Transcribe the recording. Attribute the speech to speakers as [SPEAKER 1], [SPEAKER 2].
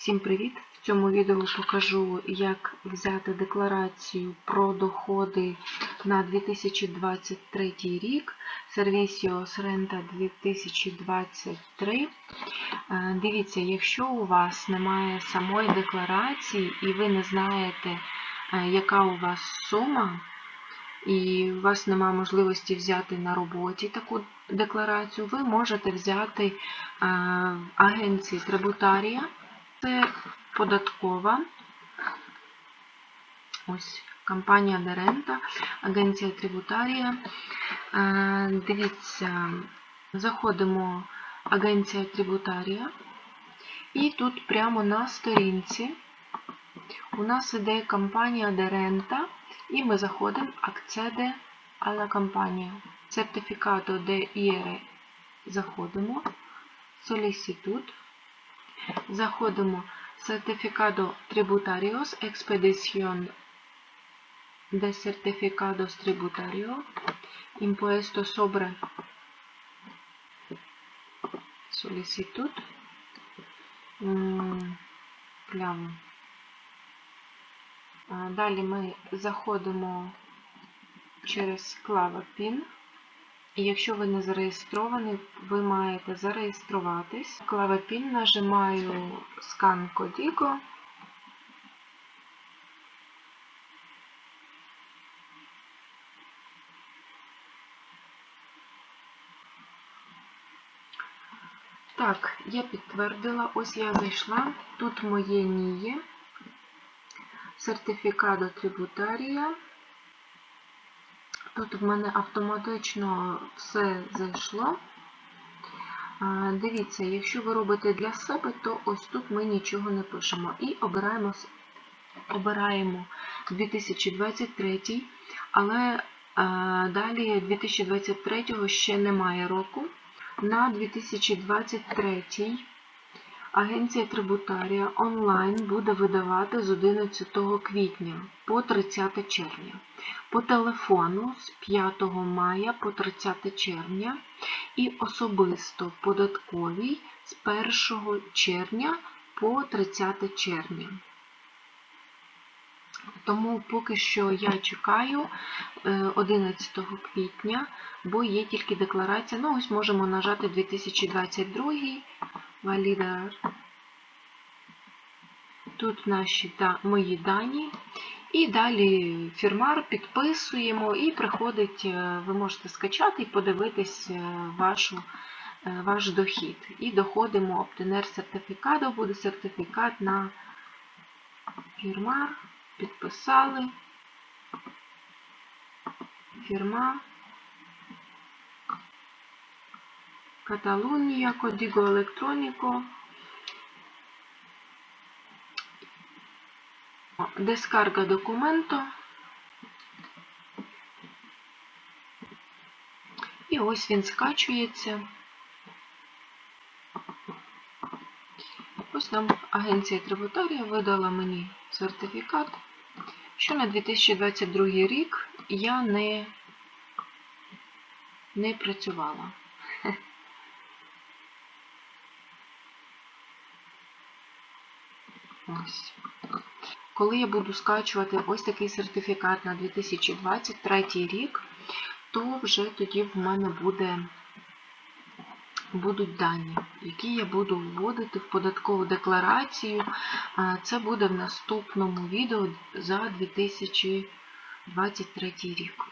[SPEAKER 1] Всім привіт! В цьому відео покажу, як взяти декларацію про доходи на 2023 рік. Servicios Renta 2023. Е, Дивіться, якщо у вас немає самої декларації і ви не знаєте, е, яка у вас сума, і у вас немає можливості взяти на роботі таку декларацію, ви можете взяти е, в агенції Трибутарія. Це податкова. Ось компанія Дерента, агенція Трибутарія. Е, Дивіться, заходимо в агенція Трибутарія. І тут прямо на сторінці у нас іде компанія Дерента, і ми заходимо Accede alla компанія. Сертифікато de IR заходимо. Solicitude. Заходимо в Certificado Tributarios, Expedición de Certificados Tributario, Impuesto sobre Solicitud, М, Далі ми заходимо через клава PIN. І якщо ви не зареєстровані, ви маєте зареєструватись. Клава нажимаю скан Codigo. Так, я підтвердила, ось я зайшла. Тут моє НІЄ, сертифікат до трибутарія. Тут в мене автоматично все зайшло. Дивіться, якщо ви робите для себе, то ось тут ми нічого не пишемо. І обираємо, обираємо 2023, але далі 2023 ще немає року. На 2023 Агенція Трибутарія онлайн буде видавати з 11 квітня по 30 червня. По телефону з 5 мая по 30 червня і особисто податковій з 1 червня по 30 червня. Тому поки що я чекаю е, 11 квітня, бо є тільки декларація. Ну, ось можемо нажати 2022 валідар. Тут наші мої дані. І далі фірмар підписуємо і приходить, е, ви можете скачати і подивитись е, вашу, е, ваш дохід. І доходимо обтенер сертифікату, буде сертифікат на фірмар. Підписали. Фірма. Каталунія, Кодіго Електроніко. Дескарга документу. І ось він скачується. Ось нам агенція трибутарія видала мені сертифікат, що на 2022 рік я не, не працювала. Ось. Коли я буду скачувати ось такий сертифікат на 2023 рік, то вже тоді в мене буде, будуть дані, які я буду вводити в податкову декларацію. Це буде в наступному відео за 2023 рік.